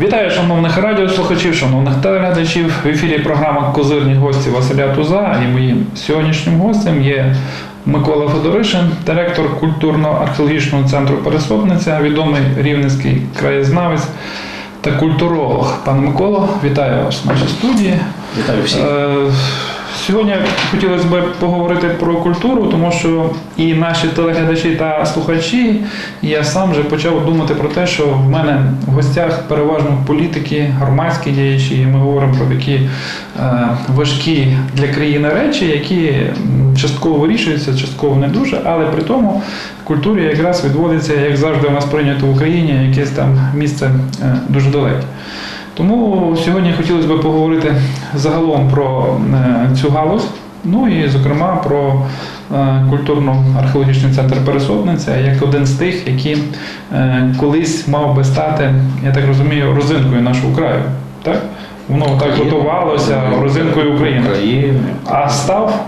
Вітаю шановних радіослухачів, шановних телеглядачів. В ефірі програма Козирні гості Василя Туза. І моїм сьогоднішнім гостем є Микола Федоришин, директор культурно-археологічного центру Пересопниця, відомий рівненський краєзнавець та культуролог. Пане Миколо, вітаю вас в нашій студії. Вітаю всіх. Сьогодні хотілося б поговорити про культуру, тому що і наші телеглядачі та слухачі, і я сам вже почав думати про те, що в мене в гостях переважно політики, громадські діячі, і ми говоримо про такі е, важкі для країни речі, які частково вирішуються, частково не дуже, але при тому культурі якраз відводиться, як завжди у нас прийнято в Україні, якесь там місце е, дуже далеке. Тому сьогодні хотілося б поговорити загалом про е, цю галузь, ну і зокрема про е, культурно-археологічний центр Пересопниця як один з тих, який е, колись мав би стати, я так розумію, розинкою нашого краю. Так? Воно так готувалося розинкою. України. А став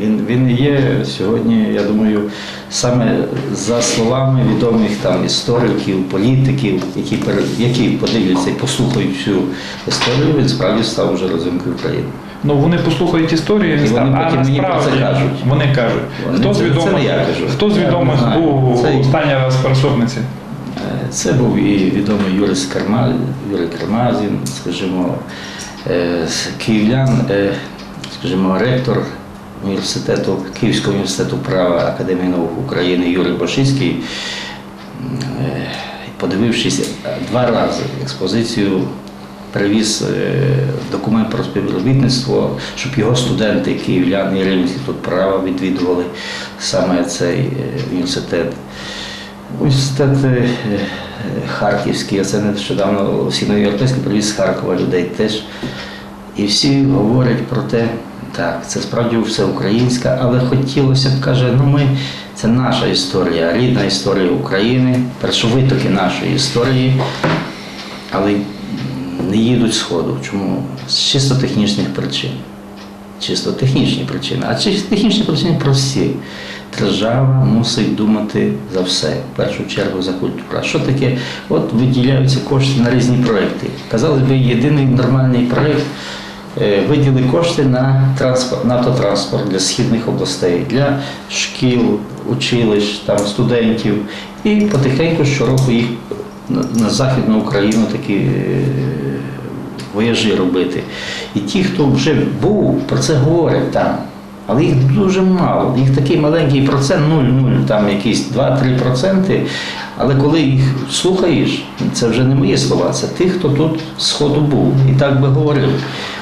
Він, він є сьогодні, я думаю, саме за словами відомих там істориків, політиків, які, які подивляться і послухають всю історію, він справді став вже розинкою України. Ну вони послухають історію, І вони а потім мені про це кажуть. вони кажуть, Вони- хто з це- це відомих, не я кажу. хто з відомих був Це- останній раз Пересопниці? Е, Це був і відомий Юрій Карма, Юрій Кармазін, скажімо, е, київлян, е, скажімо, ректор університету, Київського університету права Академії наук України Юрій Башицький, м, е, подивившись два рази експозицію, привіз е, документ про співробітництво, щоб його студенти, київляни і Римський тут права відвідували саме цей е, університет. Університет Харківський, а це нещодавно східноєвропейський привіз з Харкова людей теж. І всі говорять про те, так, це справді все українська, але хотілося б, каже, ну ми, це наша історія, рідна історія України, першовитоки нашої історії, але не їдуть Сходу. Чому? З чисто технічних причин. Чисто технічні причини. А технічні причини прості. Держава мусить думати за все, в першу чергу за культуру. А що таке? От виділяються кошти на різні проекти. Казалось би, єдиний нормальний проект е, виділи кошти на транспорт, на автотранспорт для східних областей, для шкіл, училищ, там, студентів. І потихеньку щороку їх на, Західну Україну такі е, вояжі робити. І ті, хто вже був, про це говорять там. Але їх дуже мало. Їх такий маленький процент, 0,0, там якісь 2-3 проценти. Але коли їх слухаєш, це вже не мої слова, це тих, хто тут з був і так би говорив.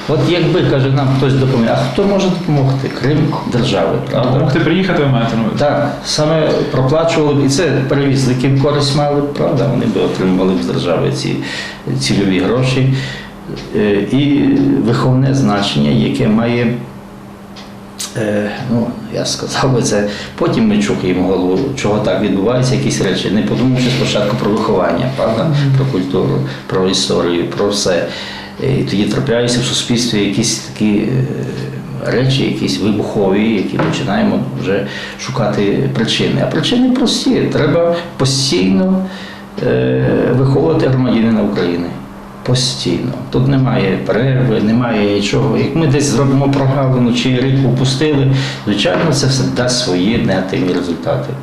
От якби каже нам хтось допоможе, а хто може допомогти? Крім держави, правда? Допомогти приїхати ви маєте? Так, саме проплачували б і це перевізників користь мали б, правда, вони б отримували б з держави ці цільові гроші. Е, І виховне значення, яке має, ну, я сказав би це, потім ми чухаємо голову, чого так відбувається, якісь речі, не подумавши спочатку про виховання, правда, про культуру, про історію, про все. І тоді трапляються в суспільстві якісь такі е, речі, якісь вибухові, які починаємо вже шукати причини. А причини прості. Треба постійно е, виховувати громадянина України. Постійно. Тут немає перерви, немає нічого. Як ми десь зробимо прогалину чи рік упустили, звичайно, це все дасть свої негативні результати.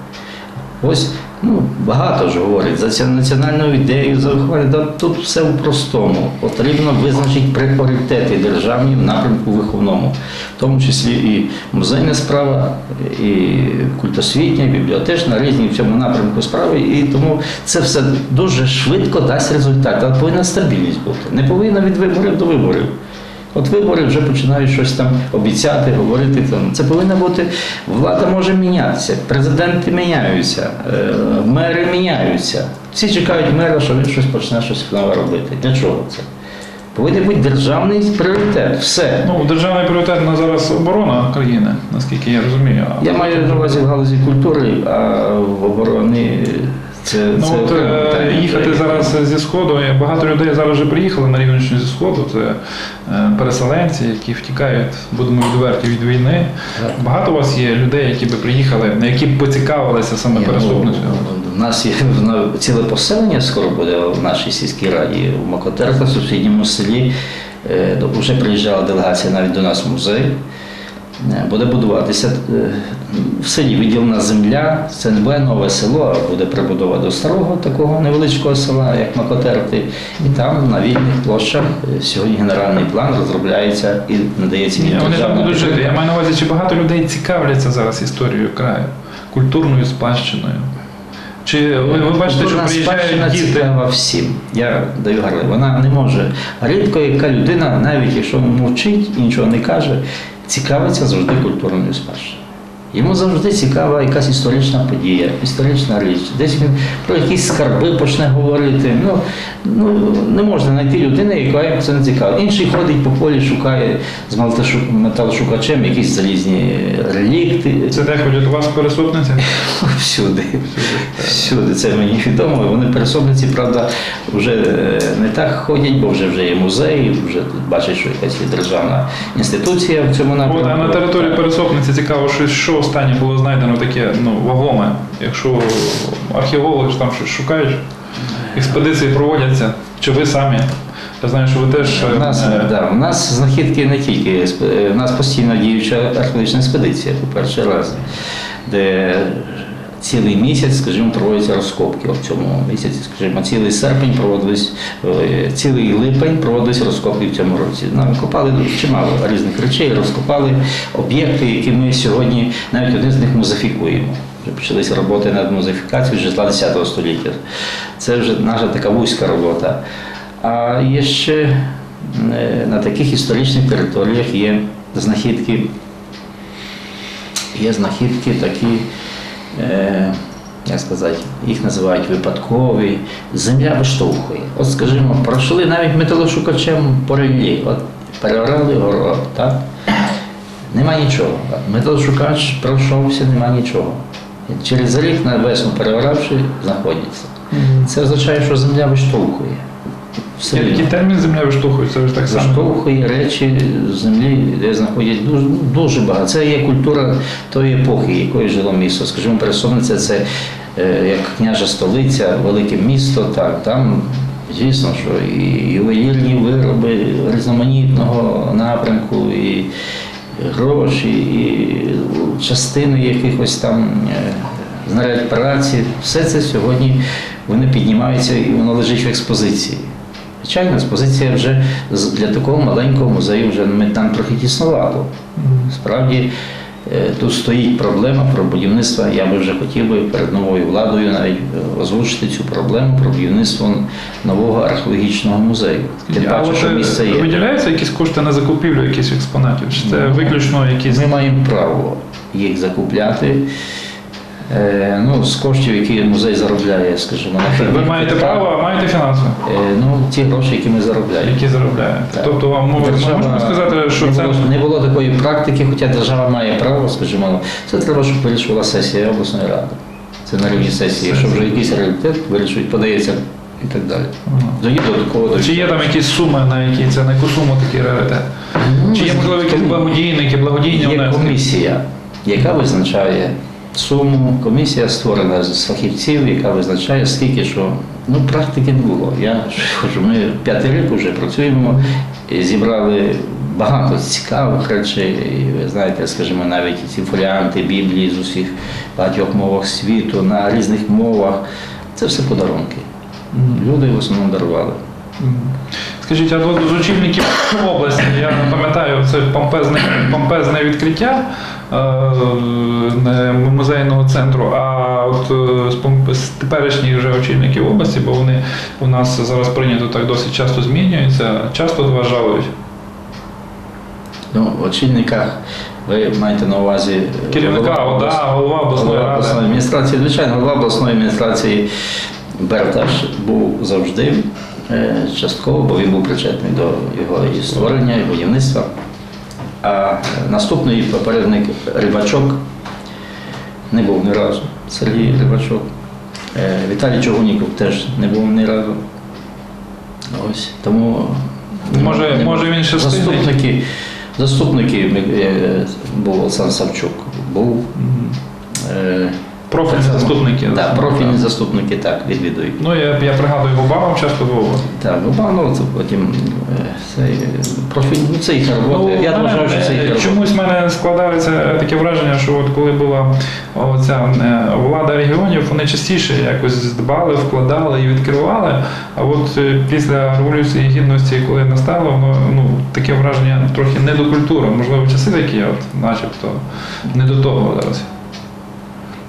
Ось ну, багато ж говорять за національну ідею, за виховання. Та Тут все в простому. Потрібно визначити пріоритети державні в напрямку виховному, в тому числі і музейна справа, і культосвітня, і бібліотечна, різні в цьому напрямку справи. І тому це все дуже швидко дасть результат. Але повинна стабільність бути. Не повинна від виборів до виборів. От вибори вже починають щось там обіцяти, говорити. Це повинна бути влада може мінятися, президенти міняються, е, мери міняються. Всі чекають мера, що він щось почне щось нове робити. Для чого це? Повинен бути державний пріоритет. Все. Ну, державний пріоритет на зараз оборона країни, наскільки я розумію. Я маю на увазі в галузі культури, а в обороні Це, Ну це от е, питання. їхати зараз зі сходу. Багато людей зараз вже приїхали на Рівненщину зі сходу. Це е, переселенці, які втікають, будемо відверті від війни. Багато у вас є людей, які би приїхали, які б поцікавилися саме ну. У нас є ну, ціле поселення скоро буде в нашій сільській раді в Макотерка, в сусідньому селі. Е, Вже приїжджала делегація навіть до нас в музей. Е, Буде будуватися е, в селі виділена земля, це не буде нове село, а буде прибудова до старого такого невеличкого села, як Макотерти. І там на вільних площах е, сьогодні генеральний план розробляється і надається Ні, Вони там будуть жити. Я маю на увазі, чи багато людей цікавляться зараз історією краю, культурною спадщиною. Чи ви, ви бачите, що приїжджають спадщина діти? цікава всім. Я даю гарне. Вона не може. Рідко яка людина, навіть якщо мовчить і нічого не каже, цікавиться завжди культурною спадщиною. Йому завжди цікава якась історична подія, історична річ. Десь він про якісь скарби почне говорити. Ну, ну не можна знайти людини, яка це не цікаво. Інший ходить по полі, шукає з металошу- металошукачем якісь залізні релікти. Це де ходять у вас переступниці? Всюди. Всюди це мені відомо. Вони пересобниці, правда, вже е, не так ходять, бо вже вже є музей, вже тут бачать, що якась є державна інституція в цьому напрямку. От, а на території пересопниці цікаво, що останнє було знайдено таке ну, вагоме. Якщо археологи ж там щось шукають, експедиції проводяться, чи ви самі. Я знаю, що ви теж. У нас, е, да, у нас знахідки не тільки, у нас постійно діюча археологічна експедиція, по перший раз, де цілий місяць, скажімо, проводяться розкопки. В цьому місяці, скажімо, цілий серпень проводились, е, цілий липень проводились розкопки в цьому році. Нам копали чимало різних речей, розкопали об'єкти, які ми сьогодні навіть один з них музифікуємо. Вже почалися роботи над музифікацією житла 10 століття. Це вже наша така вузька робота. А є ще е, на таких історичних територіях є знахідки, є знахідки такі, як сказати, їх називають випадкові, земля виштовхує. От, скажімо, пройшли навіть металошукачем по релі, от переорали город, так? Нема нічого. Металошукач пройшовся, нема нічого. Через рік на весну переоравши, знаходяться. Це означає, що земля виштовхує. Все Який термін земля виштовхує, це ж так само. Заштовхує речі з землі, де знаходять дуже, ну, дуже багато. Це є культура тої епохи, якою жило місто. Скажімо, Пересовниця це е, як княжа столиця, велике місто, так, там, звісно, що і ювелірні вироби різноманітного напрямку, і гроші, і частини якихось там е, знарядь праці. Все це сьогодні вони піднімаються і воно лежить в експозиції. Звичайно, експозиція вже для такого маленького музею вже ми- нам трохи тіснувато. Справді е, тут стоїть проблема про будівництво. Я би вже хотів би перед новою владою навіть е, озвучити цю проблему про будівництво нового археологічного музею. Тим паче, що е, місце є. виділяються якісь кошти на закупівлю якихось експонатів? Чи це Ну, виключно якісь. Ми маємо право їх закупляти. Е, Ну, з коштів, які музей заробляє, скажімо, на Ви маєте право, а маєте фінансове, Е, Ну, ті гроші, які ми заробляємо. які заробляєте. Так. Тобто вам мов- ми Держава- можемо сказати, що не це було, не було такої практики, хоча держава має право, скажімо, це треба, щоб вирішувала сесія обласної ради. Це на рівні сесії, якщо вже якийсь реалітет вирішують, подається і так далі. Тоді до такого Чи є там якісь суми, на які це на яку суму такий раритет? Чи є можливо якісь благодійники, благодійні Є внески? комісія, яка визначає суму. Комісія створена з фахівців, яка визначає, скільки що. Ну, практики не було. Я кажу, ми п'ятий рік вже працюємо, і зібрали багато цікавих речей. І ви знаєте, скажімо, навіть ці фоліанти Біблії з усіх багатьох мовах світу на різних мовах. Це все подарунки. Люди в основному дарували. Скажіть, а от з очільників області, я пам'ятаю, це помпезне, помпезне відкриття е, музейного центру, а от е, з, теперішніх вже очільників області, бо вони у нас зараз прийнято так досить часто змінюються, часто до вас жалують. Ну, в очільниках ви маєте на увазі е, Керівника голова ОДА, голова обласної голова обласної ради. адміністрації. Звичайно, голова обласної адміністрації Берташ був завжди частково, бо він був причетний до його і створення, і будівництва. А наступний попередник Рибачок не був ні разу. Сергій Рибачок. Е, Віталій Чогуніков теж не був ні разу. Ось. Тому Може- може, він ще заступники, заступники е, був Олександр Савчук, був. Е, Профільні заступники. Так, профільні заступники так відвідують. Ну, я, я пригадую, Губанов часто був. Так, ну це потім е, цей е, профіль, ну це їхня робота. Я мене, вважаю, що це їхня е, робота. чомусь в мене складається таке враження, що от коли була оця е, влада регіонів, вони частіше якось дбали, вкладали і відкривали. А от е, після революції гідності, коли настало, воно ну таке враження трохи не до культури. Можливо, часи такі, от, начебто, не до того зараз.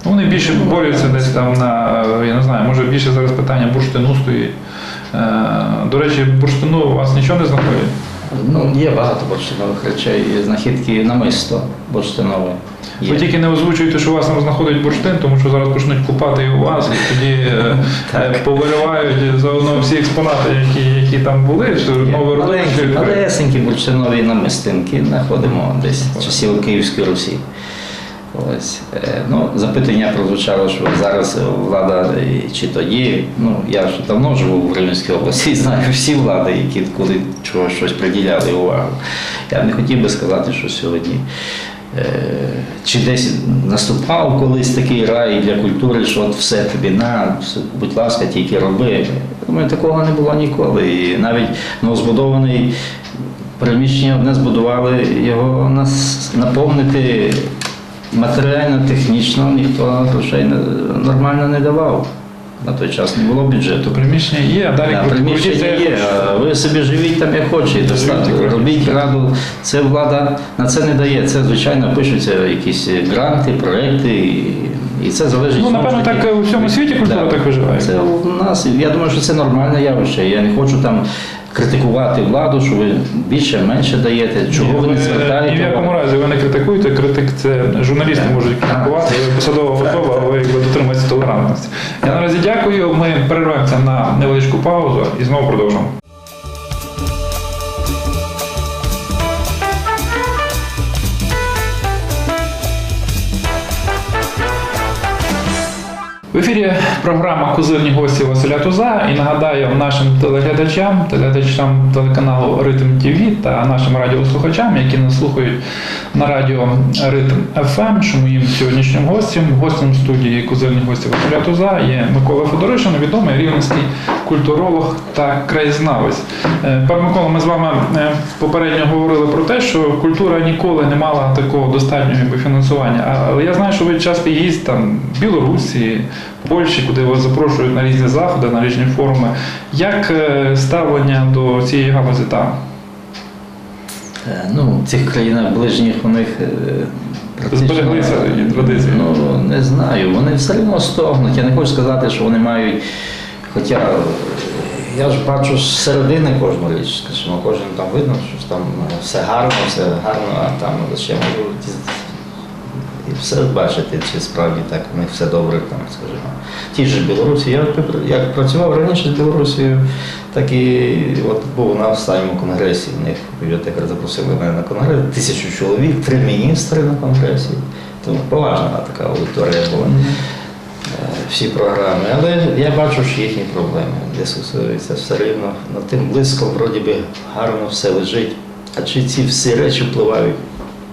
Ну, Вони більше борються десь там на, е, я не знаю, може більше зараз питання бурштину стоїть. Е, До речі, бурштину у вас нічого не знаходять? Ну, є багато бурштинових речей, є знахідки намисто бурштинове. Є. Ви тільки не озвучуєте, що у вас там знаходить бурштин, тому що зараз почнуть купати і у вас, і тоді е, повиривають заодно всі експонати, які, які там були, що нове відкриють. малесенькі бурштинові намистинки знаходимо десь часів Київської Русі. Ось. Е, Ну, запитання прозвучало, що зараз влада і чи тоді. Ну, я ж давно живу в Рівненській області і знаю всі влади, які куди чого щось приділяли увагу. Я не хотів би сказати, що сьогодні. е, Чи десь наступав колись такий рай для культури, що от все тобі на, будь ласка, тільки роби. Думаю, такого не було ніколи. І навіть новозбудований приміщення одне збудували його нас наповнити матеріально, технічно, ніхто грошей нормально не давав. На той час не було бюджету. Приміщення є, а далі Да, приміщення є, ви собі живіть там як хочете. Робіть раду. Це влада на це не дає. Це, звичайно, пишуться якісь гранти, проекти, і, це залежить. Ну, знову ж напевно, так у всьому світі культура Да. так виживає. Це у нас, я думаю, що це нормальне явище. Я не хочу там критикувати владу, що ви більше, менше даєте, чого ви не Ні в якому разі ви не критикуєте, критик це журналісти можуть критикувати, ви посадова особа, а ви якби дотримуєтеся толерантності. Я наразі дякую. Ми перервемося на невеличку паузу і знову продовжимо. В ефірі програма Козирні гості Василя Туза. І нагадаю нашим телеглядачам, телеглядачам телеканалу Ритм ТВ та нашим радіослухачам, які нас слухають на радіо Ритм ФМ, що моїм сьогоднішнім гостем, гостем студії Козирні гості Василя Туза є Микола Федоришин, відомий рівненський культуролог та краєзнавець. Е, Пане Микола, ми з вами е, попередньо говорили про те, що культура ніколи не мала такого достатнього фінансування. Але я знаю, що ви часто їздите там в Білорусі, Польщі, куди вас запрошують на різні заходи, на різні форуми. Як е, ставлення до цієї галузі там? Е, Ну, в цих країнах ближніх у них е, практично, Збереглися і традиції. Ну, не знаю, вони все одно стогнуть. Я не хочу сказати, що вони мають. Хоча я ж бачу з середини кожну річ, скажімо, кожен там видно, що там е, все гарно, все гарно, а там ще можу ті- і все бачити, чи справді так у них все добре, там, скажімо. Ті ж Білорусі, я як працював раніше з Білорусією, так і от був на останньому конгресі. В них бібліотекар запросили мене на конгрес, тисячу чоловік, три міністри на конгресі. Тому поважна така аудиторія була. Е, Всі програми, але я бачу, що їхні проблеми дискусуються все рівно. Над тим близько, вроді би, гарно все лежить. А чи ці всі речі впливають,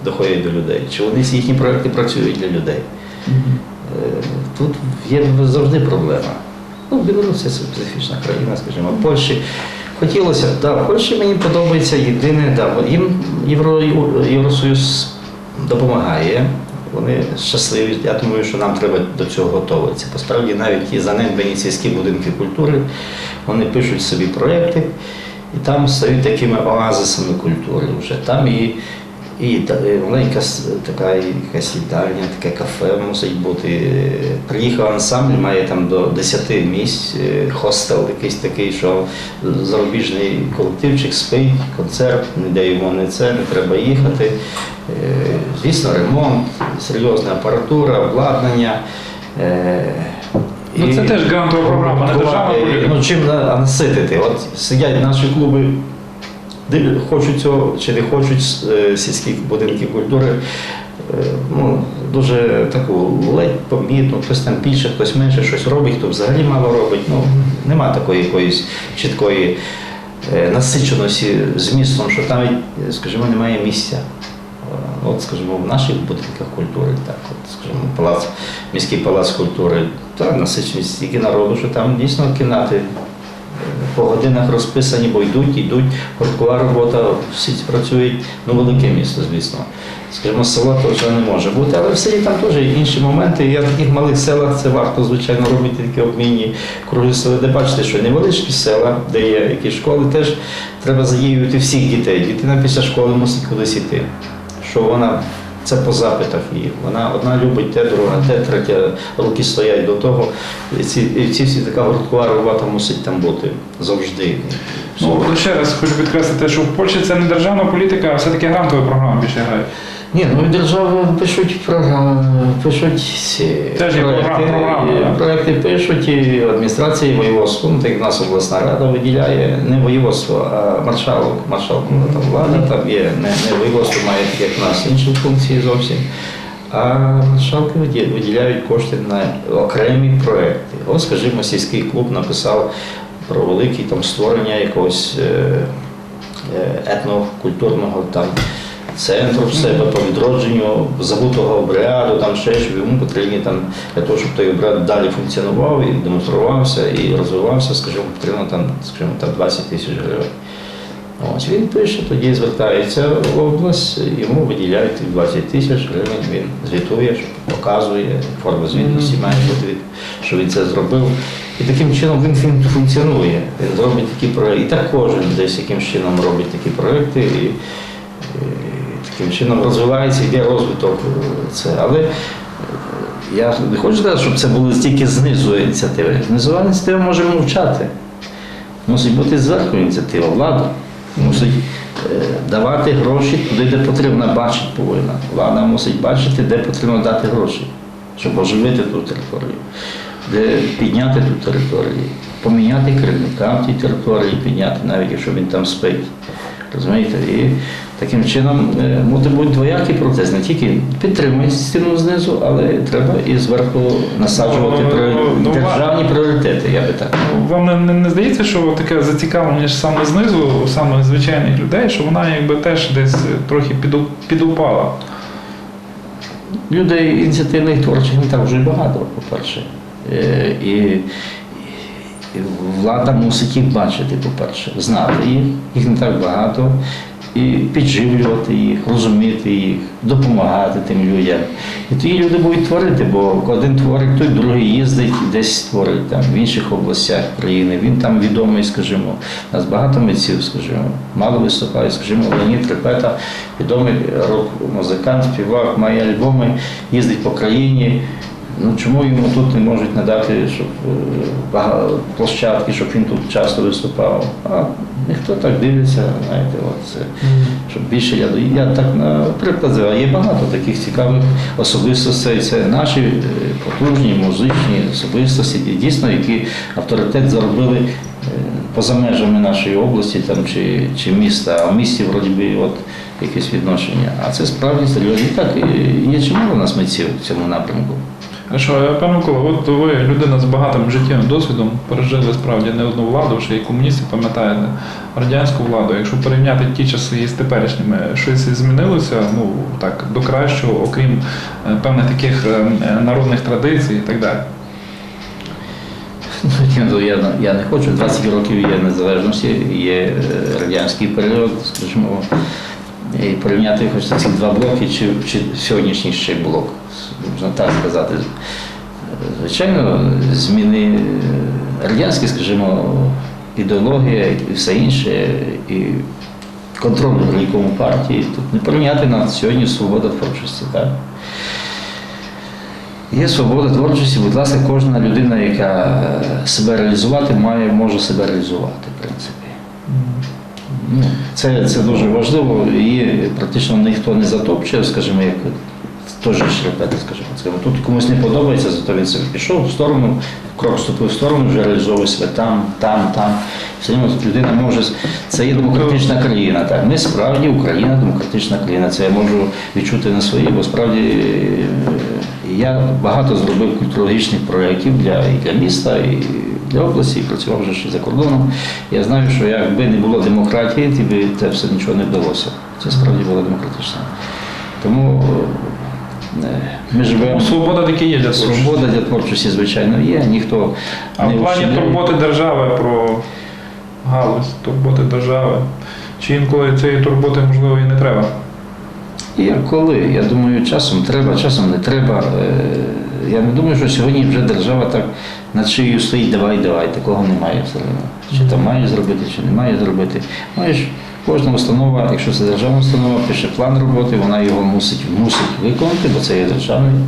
доходять до людей? Чи вони всі їхні проекти працюють для людей? Е, Тут є завжди проблема. Ну, Білорусь це специфічна країна, скажімо, в Польщі. Хотілося да, в Польщі мені подобається єдине, да, їм Євро, Євросоюз допомагає. Вони щасливі. Я думаю, що нам треба до цього готуватися. Посправді навіть ті занедбані сільські будинки культури, вони пишуть собі проєкти і там стають такими оазисами культури вже. Там і, і та- і маленька с- така якась їдальня, таке кафе мусить бути. Приїхав ансамбль, має там до 10 місць, е, хостел якийсь такий, що зарубіжний колективчик спить, концерт, ніде йому не це, не треба їхати. Е, Звісно, ремонт, серйозна апаратура, обладнання. Е, Ну, це і теж грантова програма, не. Ну, чим на- наситити? От сидять наші клуби, хочуть цього чи не хочуть е, сільських будинків культури. е, ну, дуже таку ледь помітну, хтось там більше, хтось менше щось робить, хто взагалі мало робить. Ну, нема такої якоїсь чіткої е, насиченості змістом, що там, скажімо, немає місця. От, скажімо, в наших будинках культури, так, от, скажімо, палац, міський палац культури, та насиченість стільки народу, що там дійсно кімнати по годинах розписані, бо йдуть, йдуть, гурткова робота, всі працюють, ну велике місто, звісно. Скажімо, село то вже не може бути, але в селі там теж інші моменти. Я в таких малих селах це варто, звичайно, робити такі обмінні круги села, де бачите, що невеличкі села, де є якісь школи, теж треба задіювати всіх дітей. Дитина після школи мусить кудись йти. Що вона це по запитах її. Вона одна любить те, друга те, третя руки стоять до того. І ці, і ці всі така гурткова робота мусить там бути завжди. Ну, ще раз хочу підкреслити, що в Польщі це не державна політика, а все-таки грантові програми більше грають. Ні, ну і держава пишуть програми, пишуть Теж є програм- програми, і да. проекти пишуть і адміністрації, і воєводство, ну так як в нас обласна рада виділяє не воєводство, а маршалок, маршалок там влада, там є не, не воєводство має як в нас інші функції зовсім. А маршалки виділяють кошти на окремі проекти. От, скажімо, сільський клуб написав про велике там створення якогось е, е, етнокультурного там центру в себе по відродженню забутого обряду, там ще що йому потрібні там для того, щоб той обряд далі функціонував і демонструвався і розвивався, скажімо, потрібно там, скажімо, там 20 тисяч гривень. Ось він пише, тоді звертається в область, йому виділяють 20 тисяч гривень, він звітує, показує, форма звітності має бути, що він це зробив. І таким чином він функціонує. Він робить такі проекти. І так кожен десь яким чином робить такі проекти. І таким чином розвивається, йде розвиток. е, Це. Але е, я не хочу сказати, щоб це були тільки знизу ініціативи. Знизова ініціатива може мовчати. Мусить бути зверху ініціатива, влада. Мусить е, давати гроші туди, де потрібно, бачити повинна. Влада мусить бачити, де потрібно дати гроші, щоб оживити ту територію, де підняти ту територію, поміняти керівника в тій території, підняти, навіть якщо він там спить. Розумієте? І таким чином е, може бути двоякий процес. Не тільки підтримує стіну знизу, але треба і зверху насаджувати Ну, пріоритети, ну, державні пріоритети, я би так. Вам не, не, не здається, що таке зацікавлення ж саме знизу, саме звичайних людей, що вона якби теж десь трохи підупала? Людей ініціативних творчих не так вже й багато, по-перше. Е, і влада мусить їх бачити, по-перше, знати їх, їх не так багато, і підживлювати їх, розуміти їх, допомагати тим людям. І тоді люди будуть творити, бо один творить, той другий їздить десь творить там в інших областях країни. Він там відомий, скажімо. У нас багато митців, скажімо, мало виступає, скажімо, Леонід Трепета, відомий рок-музикант, співак, має альбоми, їздить по країні. Ну чому йому тут не можуть надати, щоб е, площадки, щоб він тут часто виступав? А ніхто так дивиться, знаєте, от це, щоб більше я я так наприклад, є багато таких цікавих особистостей. Це наші е, потужні музичні особистості, дійсно, які авторитет заробили е, поза межами нашої області там, чи, чи міста, а в місті вроді би от якесь відношення. А це справді серйозно. І так е, є чимало у нас митців в цьому напрямку. А що, е, пане Микола, от ви людина з багатим життєвим досвідом, пережили справді не одну владу, ще й комуністів пам'ятаєте, радянську владу. Якщо порівняти ті часи з теперішніми, щось змінилося, ну так, до кращого, окрім е, певних таких е, е, народних традицій і так далі. Ну, Я, я не хочу. 20 років є незалежності, є е, радянський період, скажімо, і порівняти хочеться ці два блоки чи, чи сьогоднішній ще блок, можна так сказати. Звичайно, зміни радянські, скажімо, ідеологія і все інше, і контроль в якому партії. Тут не порівняти на сьогодні свобода творчості. Так? Є свобода творчості, будь ласка, кожна людина, яка себе реалізувати має, може себе реалізувати, в принципі. Ну, це, це дуже важливо, і практично ніхто не затопчує, скажімо, як теж шрепети, скажімо. Це тут комусь не подобається, зато він собі пішов в сторону, крок ступив в сторону, вже реалізовує себе там, там, там. Все одно людина може. Це є демократична країна. Так, ми справді Україна демократична країна. Це я можу відчути на своїй, бо справді е, я багато зробив культурологічних проєктів для, для міста, і для області, і працював вже ще за кордоном. Я знаю, що якби не було демократії, тобі це все нічого не вдалося. Це справді було демократично. Тому е, ми живемо. Свобода таки є для творчості. Свобода для творчості, звичайно, є. Ніхто А не в плані турботи держави про галузь, турботи держави. Чи інколи цієї турботи, можливо, і не треба? І коли, я думаю, часом треба, часом не треба. Е, Я не думаю, що сьогодні вже держава так над шиєю стоїть, давай, давай, такого немає все одно. Чи там має зробити, чи не має зробити. Маєш кожна установа, якщо це державна установа, пише план роботи, вона його мусить, мусить виконати, бо це є державний.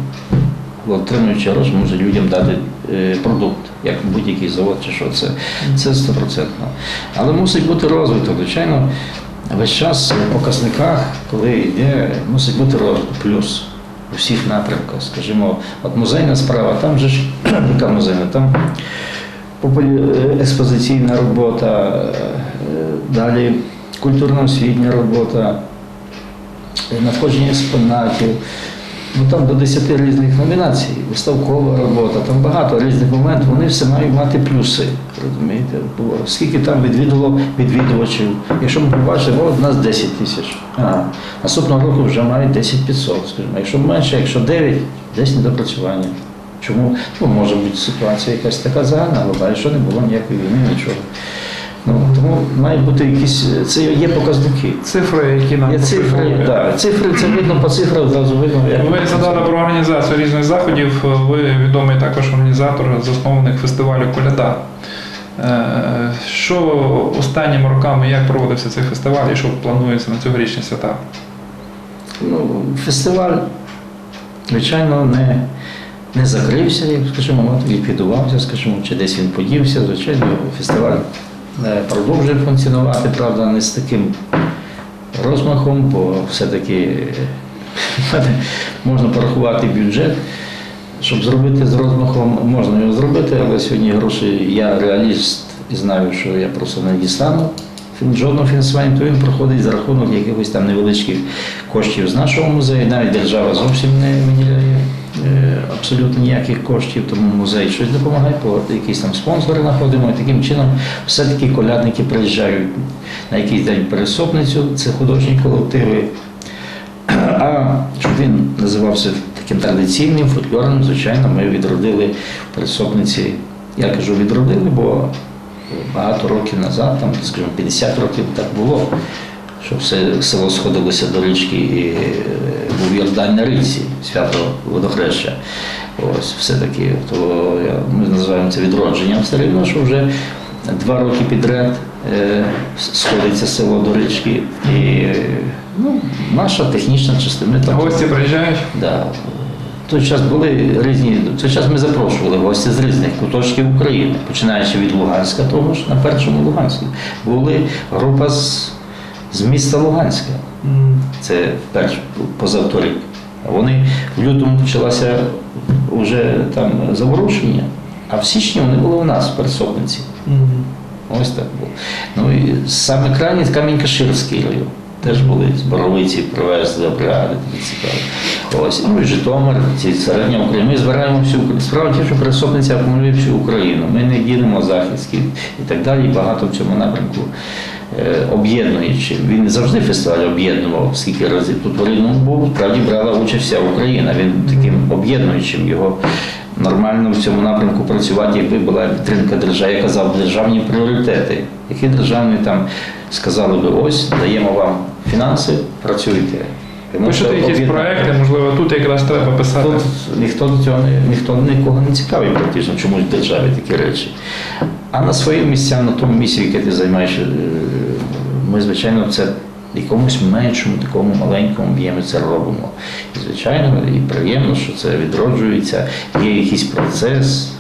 Отримуючи гроші, може людям дати е, продукт, як будь-який завод чи що це. Це стопроцентно. Але мусить бути розвиток. Звичайно, весь час в показниках, коли йде, мусить бути розвиток плюс у всіх напрямках. Скажімо, от музейна справа, там же ж яка музейна, там е, експозиційна робота, е, далі культурно-освітня робота, надходження експонатів. Ну там до 10 різних номінацій, виставкова робота, там багато різних моментів, вони все мають мати плюси. Розумієте? Бо скільки там відвідало відвідувачів. Якщо ми побачимо, от у нас 10 тисяч. Ага. Наступного року вже мають 10 500, скажімо. Якщо менше, якщо 9, десь недопрацювання. Чому? Ну, може бути ситуація якась така загальна, глобальна, що не було ніякої війни, нічого. Ну, тому мають бути якісь, це є показники. Цифри, які нам Є цифри, да. цифри, це видно по цифрах, одразу видно. як Ви згадали про організацію різних заходів. Ви відомий також організатор, засновник фестивалю Коляда. Е, Що останніми роками як проводився цей фестиваль і що планується на цьогорічні свята? Ну, фестиваль, звичайно, не, не закрився, скажімо, ліквідувався, скажімо, чи десь він подівся. Звичайно, фестиваль е, продовжує функціонувати, правда, не з таким розмахом, бо все-таки е, можна порахувати бюджет. Щоб зробити з розмахом, можна його зробити, але сьогодні гроші, я реаліст і знаю, що я просто не дістану жодного фінансування, то він проходить за рахунок якихось там невеличких коштів з нашого музею. Навіть держава зовсім не виділяє е, абсолютно ніяких коштів, тому музей щось допомагає, по якісь там спонсори знаходимо. І таким чином все-таки колядники приїжджають на якийсь день пересопницю, це художні колективи. А щоб він називався таким традиційним, фольклорним, звичайно, ми відродили в пересопниці. Я кажу відродили, бо багато років назад, там, скажімо, 50 років так було, що все село сходилося до річки і е, був Йордань на річці, свято водохреща. Ось все-таки, то ми називаємо це відродженням все рівно, що вже два роки підряд е, сходиться село до річки. І ну, наша технічна частина. ми Гості приїжджають? Да. Той час були різні. Той час ми запрошували гості з різних куточків України, починаючи від Луганська, того ж на першому Луганську. Були група з, з міста Луганська. Це перш позавторік. Вони в лютому почалося вже там заворушення, а в січні вони були у нас в Пересопниці. Ось так було. Ну і саме крайній Камінь-Каширський район. Теж були з Боровиці привезли бригади, цікаві. Ось, ну і Житомир, ці середня Україна. Ми збираємо всю Україну. Справа в тім, що Пересопниця акумулює всю Україну. Ми не ділимо захистки і так далі. І багато в цьому напрямку е, об'єднуючи. Він завжди фестиваль об'єднував, скільки разів тут в був, справді брала участь вся Україна. Він таким об'єднуючим його нормально в цьому напрямку працювати, якби була підтримка держави. Я казав, державні пріоритети. Які державні там сказали би, ось даємо вам фінанси, працюйте. Пишете якісь проекти, можливо, тут якраз треба писати. Тут ніхто до цього не ніхто нікого не цікавий практично чомусь в державі такі речі. А на свої місця, на тому місці, яке ти займаєш, е, ми, звичайно, це якомусь меншому, такому маленькому об'ємі це робимо. І, звичайно, і приємно, що це відроджується, є якийсь процес,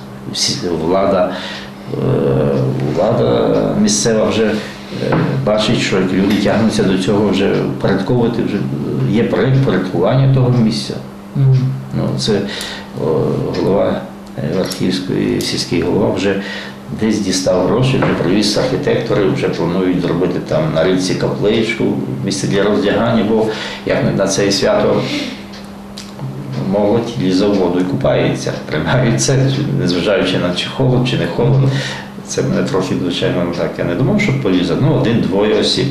влада, е, влада місцева вже е, бачить, що люди тягнуться до цього вже впорядковувати, вже є проєкт порядкування того місця. Ну, це о, голова Верхівської сільський голова вже десь дістав гроші, вже привіз архітектори, вже планують зробити там на річці капличку, місце для роздягання, бо як на це свято молодь лізе в воду і купається, приймають незважаючи на чи холод, чи не холод. Це мене трохи, звичайно, так. Я не думав, що полізе. Ну, один-двоє осіб.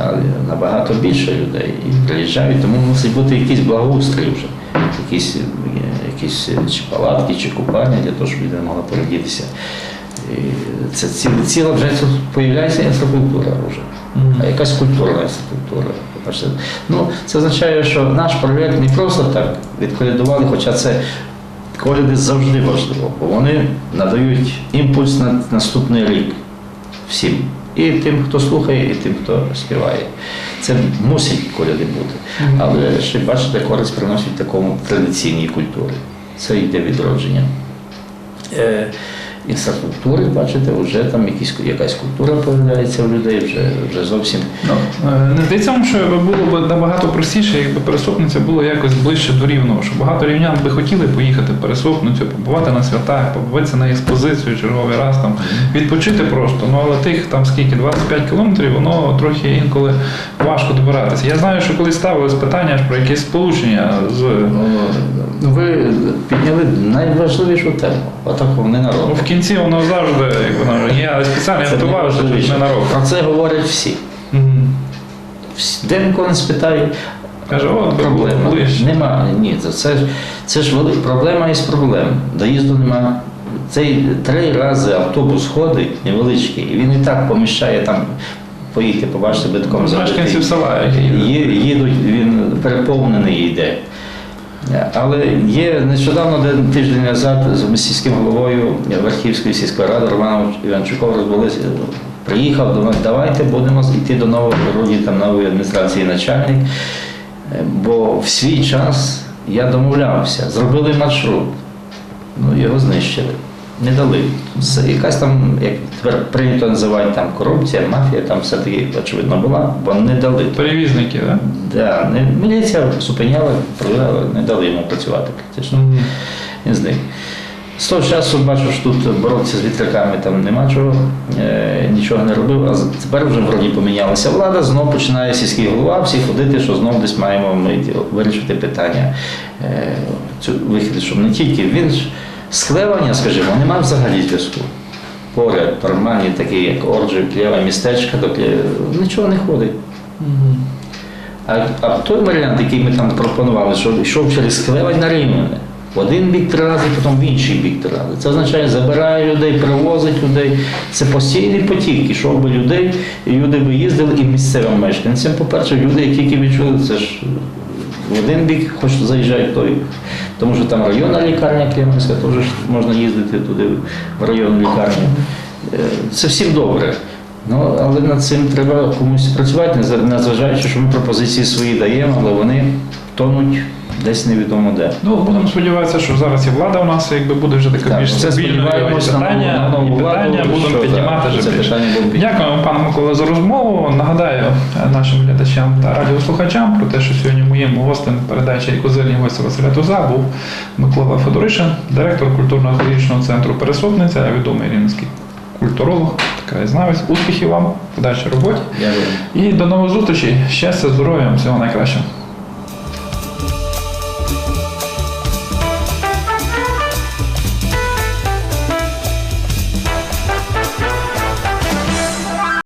Але набагато більше людей і приїжджають, тому мусить бути якийсь благоустрій вже, якісь, якісь чи палатки, чи купання для того, щоб людина могла передітися. І це ціла, ціла вже тут появляється інфракультура вже. А якась культурна інфраструктура. Ну, це означає, що наш проєкт не просто так відколядували, хоча це коляди завжди важливо, бо вони надають імпульс на наступний рік всім. І тим, хто слухає, і тим, хто співає. Це мусить коляди бути. Але ще бачите, користь приносить такому традиційній культурі. Це йде відродження. Інфраструктури, бачите, вже там якісь, якась культура з'являється в людей, вже, вже зовсім. Ну, е, не здається що було б набагато простіше, якби пересопниця було якось ближче до рівного, що багато рівнян би хотіли поїхати в пересопницю, побувати на святах, побуватися на експозицію черговий раз, там, відпочити просто. Ну але тих там скільки, 25 кілометрів, воно трохи інколи важко добиратися. Я знаю, що колись ставилось питання про якесь сполучення з Ну, ви підняли найважливішу тему, атаку не ну, в кінці воно завжди як воно є, спеціально я готував, що найважливіше. не на. Про це говорять всі. Всі- Де ніколи не спитають, Каже, от проблема. Нема, ні, це, це, ж- це ж велика проблема із проблем. Доїзду нема. Цей три рази автобус ходить невеличкий, і він і так поміщає там, поїдьте, побачите, битком Мешканців села, Їдуть, він переповнений йде. Але є нещодавно, де тиждень назад, з міським головою Верхівської сільської ради Романом Іванчуком розбулися. Приїхав нас, давайте будемо йти до нового вроді там нової адміністрації начальник. Е, Бо в свій час я домовлявся, зробили маршрут, ну його знищили. Не дали. Це якась там, як тепер прийнято називати там корупція, мафія, там все-таки очевидно була, бо не дали. перевізники, так? Да, не, міліція зупиняла, провела, не дали йому працювати практично. Він з. З того часу бачу, що тут боротися з вітряками там нема чого, е, нічого не робив. А тепер вже вроді помінялася влада, знов починає сільський голова, всі ходити, що знов десь маємо ми вирішити питання е, цю вихід, щоб не тільки він ж схлевання, скажімо, немає взагалі зв'язку. Поряд нормальні, такі як Орджі, Клєва, містечка, до Клєва, нічого не ходить. А, а той варіант, який ми там пропонували, що йшов через Клевань на Рівне, в один бік три рази, потім в інший бік три рази. Це означає, забирає людей, привозить людей. Це постійний потік, ішов би людей, і люди би їздили і місцевим мешканцям. По-перше, люди, які тільки відчули, це ж в один бік, хоч заїжджають той. Тому що там районна лікарня Кліманська, теж можна їздити туди, в районну лікарню. Е, Це всім добре. Ну, але над цим треба комусь працювати, незважаючи, що ми пропозиції свої даємо, але вони тонуть десь невідомо де. Ну, будемо сподіватися, що зараз і влада у нас якби буде вже така більш стабільною, і питання, і питання будемо піднімати вже більше. Дякуємо, пане Микола, за розмову. Нагадаю нашим глядачам та радіослухачам про те, що сьогодні моїм гостем передачі «Козирні гості Василя Туза був Микола Федоришин, директор культурно-історичного центру Пересопниця, відомий рівненський культуролог, краєзнавець. Успіхів вам в подальшій роботі. Дякую. І до нових зустрічей. Щастя, здоров'я, всього найкращого.